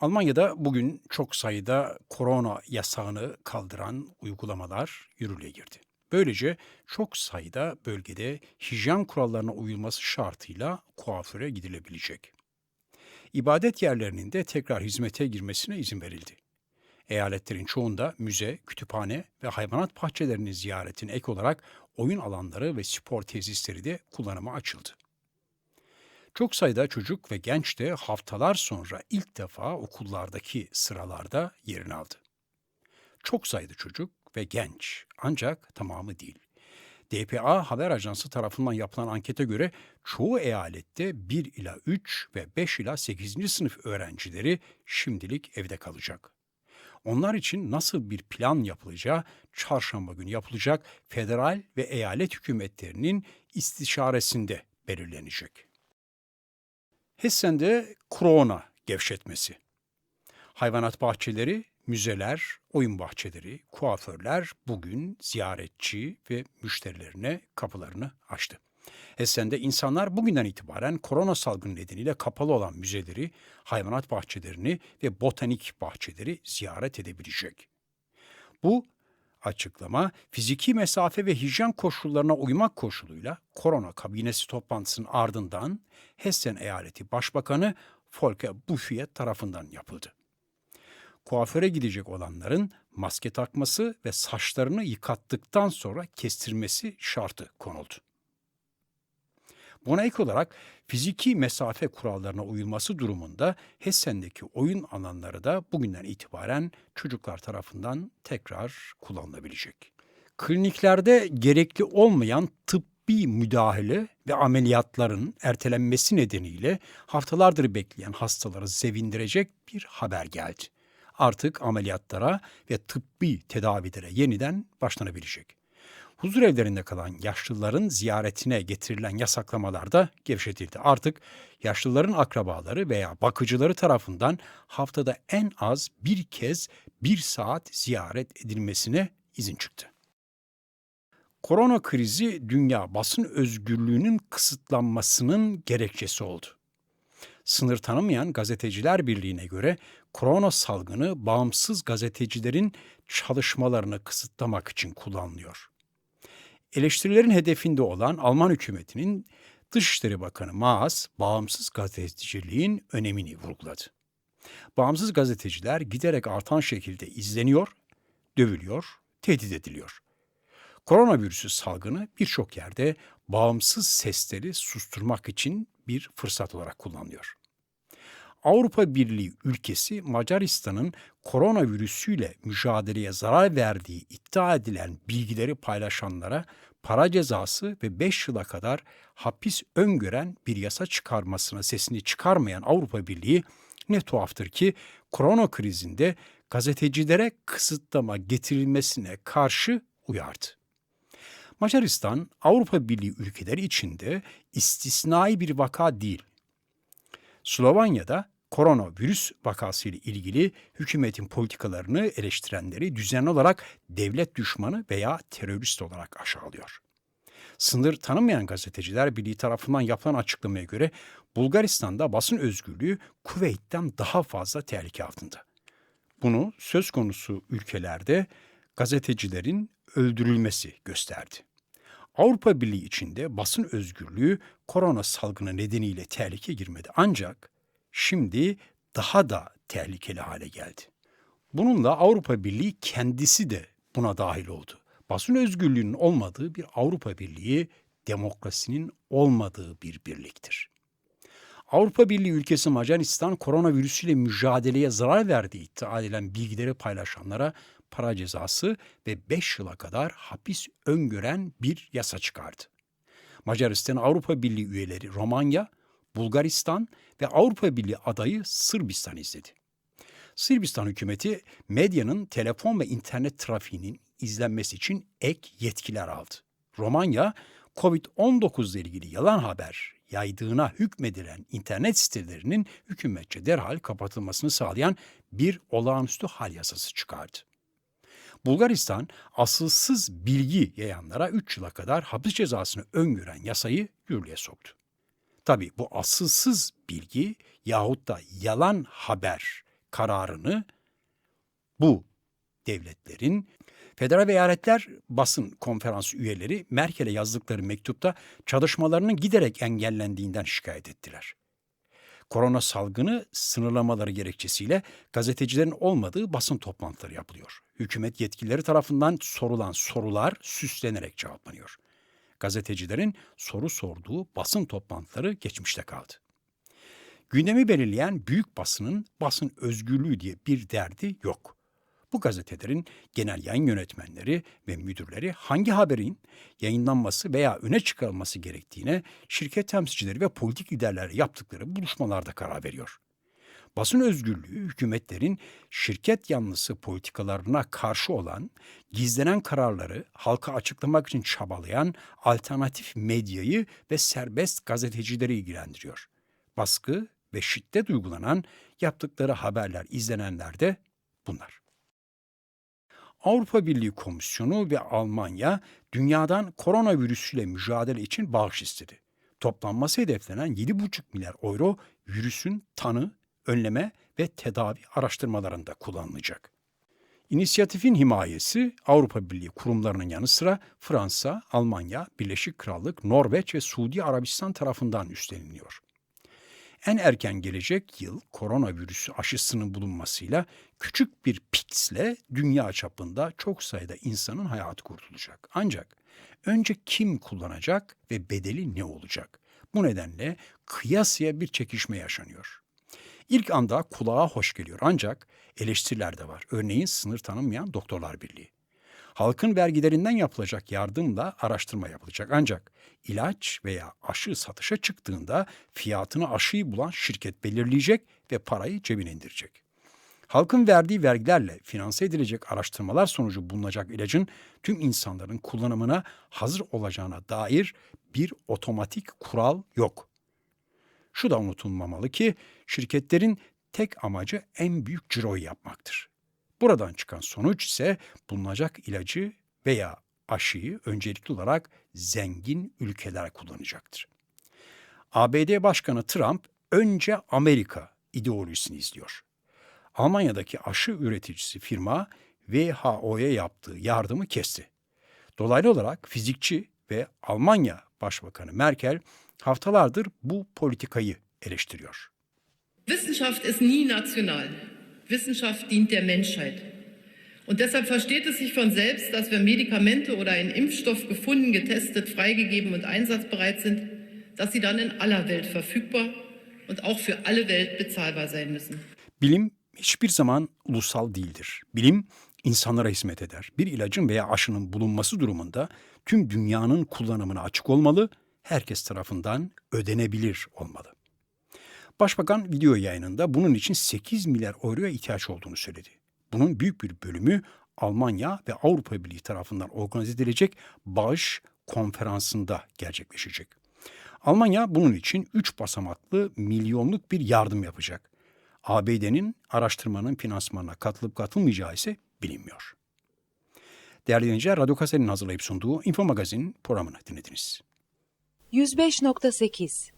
Almanya'da bugün çok sayıda korona yasağını kaldıran uygulamalar yürürlüğe girdi. Böylece çok sayıda bölgede hijyen kurallarına uyulması şartıyla kuaföre gidilebilecek. İbadet yerlerinin de tekrar hizmete girmesine izin verildi. Eyaletlerin çoğunda müze, kütüphane ve hayvanat bahçelerinin ziyaretine ek olarak oyun alanları ve spor tesisleri de kullanıma açıldı. Çok sayıda çocuk ve genç de haftalar sonra ilk defa okullardaki sıralarda yerini aldı. Çok sayıda çocuk ve genç ancak tamamı değil. DPA haber ajansı tarafından yapılan ankete göre çoğu eyalette 1 ila 3 ve 5 ila 8. sınıf öğrencileri şimdilik evde kalacak. Onlar için nasıl bir plan yapılacağı çarşamba günü yapılacak federal ve eyalet hükümetlerinin istişaresinde belirlenecek. Hessen'de korona gevşetmesi. Hayvanat bahçeleri, müzeler, oyun bahçeleri, kuaförler bugün ziyaretçi ve müşterilerine kapılarını açtı. Hessen'de insanlar bugünden itibaren korona salgını nedeniyle kapalı olan müzeleri, hayvanat bahçelerini ve botanik bahçeleri ziyaret edebilecek. Bu açıklama fiziki mesafe ve hijyen koşullarına uymak koşuluyla korona kabinesi toplantısının ardından Hessen Eyaleti Başbakanı Volker Bouffier tarafından yapıldı. Kuaföre gidecek olanların maske takması ve saçlarını yıkattıktan sonra kestirmesi şartı konuldu. Buna ek olarak fiziki mesafe kurallarına uyulması durumunda Hessen'deki oyun alanları da bugünden itibaren çocuklar tarafından tekrar kullanılabilecek. Kliniklerde gerekli olmayan tıbbi müdahale ve ameliyatların ertelenmesi nedeniyle haftalardır bekleyen hastaları sevindirecek bir haber geldi. Artık ameliyatlara ve tıbbi tedavilere yeniden başlanabilecek huzur evlerinde kalan yaşlıların ziyaretine getirilen yasaklamalar da gevşetildi. Artık yaşlıların akrabaları veya bakıcıları tarafından haftada en az bir kez bir saat ziyaret edilmesine izin çıktı. Korona krizi dünya basın özgürlüğünün kısıtlanmasının gerekçesi oldu. Sınır tanımayan Gazeteciler Birliği'ne göre korona salgını bağımsız gazetecilerin çalışmalarını kısıtlamak için kullanılıyor. Eleştirilerin hedefinde olan Alman hükümetinin Dışişleri Bakanı Maas, bağımsız gazeteciliğin önemini vurguladı. Bağımsız gazeteciler giderek artan şekilde izleniyor, dövülüyor, tehdit ediliyor. Koronavirüsü salgını birçok yerde bağımsız sesleri susturmak için bir fırsat olarak kullanılıyor. Avrupa Birliği ülkesi Macaristan'ın koronavirüsüyle mücadeleye zarar verdiği iddia edilen bilgileri paylaşanlara para cezası ve 5 yıla kadar hapis öngören bir yasa çıkarmasına sesini çıkarmayan Avrupa Birliği ne tuhaftır ki korona krizinde gazetecilere kısıtlama getirilmesine karşı uyardı. Macaristan Avrupa Birliği ülkeleri içinde istisnai bir vaka değil. Slovanya'da koronavirüs vakası ile ilgili hükümetin politikalarını eleştirenleri düzenli olarak devlet düşmanı veya terörist olarak aşağılıyor. Sınır tanımayan gazeteciler birliği tarafından yapılan açıklamaya göre Bulgaristan'da basın özgürlüğü Kuveyt'ten daha fazla tehlike altında. Bunu söz konusu ülkelerde gazetecilerin öldürülmesi gösterdi. Avrupa Birliği içinde basın özgürlüğü korona salgını nedeniyle tehlike girmedi. Ancak şimdi daha da tehlikeli hale geldi. Bununla Avrupa Birliği kendisi de buna dahil oldu. Basın özgürlüğünün olmadığı bir Avrupa Birliği demokrasinin olmadığı bir birliktir. Avrupa Birliği ülkesi Macaristan koronavirüsüyle mücadeleye zarar verdiği iddia edilen bilgileri paylaşanlara para cezası ve 5 yıla kadar hapis öngören bir yasa çıkardı. Macaristan Avrupa Birliği üyeleri Romanya, Bulgaristan ve Avrupa Birliği adayı Sırbistan izledi. Sırbistan hükümeti medyanın telefon ve internet trafiğinin izlenmesi için ek yetkiler aldı. Romanya, Covid-19 ile ilgili yalan haber yaydığına hükmedilen internet sitelerinin hükümetçe derhal kapatılmasını sağlayan bir olağanüstü hal yasası çıkardı. Bulgaristan asılsız bilgi yayanlara 3 yıla kadar hapis cezasını öngören yasayı yürürlüğe soktu. Tabi bu asılsız bilgi yahut da yalan haber kararını bu devletlerin federal eyaletler basın konferansı üyeleri Merkel'e yazdıkları mektupta çalışmalarının giderek engellendiğinden şikayet ettiler. Korona salgını sınırlamaları gerekçesiyle gazetecilerin olmadığı basın toplantıları yapılıyor. Hükümet yetkilileri tarafından sorulan sorular süslenerek cevaplanıyor. Gazetecilerin soru sorduğu basın toplantıları geçmişte kaldı. Gündemi belirleyen büyük basının basın özgürlüğü diye bir derdi yok. Bu gazetelerin genel yayın yönetmenleri ve müdürleri hangi haberin yayınlanması veya öne çıkarılması gerektiğine şirket temsilcileri ve politik liderlerle yaptıkları buluşmalarda karar veriyor. Basın özgürlüğü hükümetlerin şirket yanlısı politikalarına karşı olan, gizlenen kararları halka açıklamak için çabalayan alternatif medyayı ve serbest gazetecileri ilgilendiriyor. Baskı ve şiddet uygulanan yaptıkları haberler izlenenler de bunlar. Avrupa Birliği Komisyonu ve Almanya dünyadan koronavirüsüyle mücadele için bağış istedi. Toplanması hedeflenen 7,5 milyar euro virüsün tanı, önleme ve tedavi araştırmalarında kullanılacak. İnisiyatifin himayesi Avrupa Birliği kurumlarının yanı sıra Fransa, Almanya, Birleşik Krallık, Norveç ve Suudi Arabistan tarafından üstleniliyor. En erken gelecek yıl koronavirüsü aşısının bulunmasıyla küçük bir piksle dünya çapında çok sayıda insanın hayatı kurtulacak. Ancak önce kim kullanacak ve bedeli ne olacak? Bu nedenle kıyasıya bir çekişme yaşanıyor. İlk anda kulağa hoş geliyor ancak eleştiriler de var. Örneğin sınır tanımayan Doktorlar Birliği. Halkın vergilerinden yapılacak yardımla araştırma yapılacak. Ancak ilaç veya aşı satışa çıktığında fiyatını aşıyı bulan şirket belirleyecek ve parayı cebine indirecek. Halkın verdiği vergilerle finanse edilecek araştırmalar sonucu bulunacak ilacın tüm insanların kullanımına hazır olacağına dair bir otomatik kural yok. Şu da unutulmamalı ki şirketlerin tek amacı en büyük ciroyu yapmaktır. Buradan çıkan sonuç ise bulunacak ilacı veya aşıyı öncelikli olarak zengin ülkeler kullanacaktır. ABD Başkanı Trump önce Amerika ideolojisini izliyor. Almanya'daki aşı üreticisi firma WHO'ya yaptığı yardımı kesti. Dolaylı olarak fizikçi ve Almanya Başbakanı Merkel haftalardır bu politikayı eleştiriyor. Wissenschaft ist nie national. Wissenschaft dient der Menschheit. Und deshalb versteht es sich von selbst, dass wenn Medikamente oder ein Impfstoff gefunden, getestet, freigegeben und einsatzbereit sind, dass sie dann in aller Welt verfügbar und auch für alle Welt bezahlbar sein müssen. Bilim hiçbir zaman ulusal değildir. Bilim insanlara hizmet eder. Bir ilacın veya aşının bulunması durumunda tüm dünyanın kullanımına açık olmalı, herkes tarafından ödenebilir olmalı. Başbakan video yayınında bunun için 8 milyar euroya ihtiyaç olduğunu söyledi. Bunun büyük bir bölümü Almanya ve Avrupa Birliği tarafından organize edilecek bağış konferansında gerçekleşecek. Almanya bunun için 3 basamaklı milyonluk bir yardım yapacak. ABD'nin araştırmanın finansmanına katılıp katılmayacağı ise bilinmiyor. Değerli dinleyiciler, Radyo Kase'nin hazırlayıp sunduğu Info Magazin programını dinlediniz. 105.8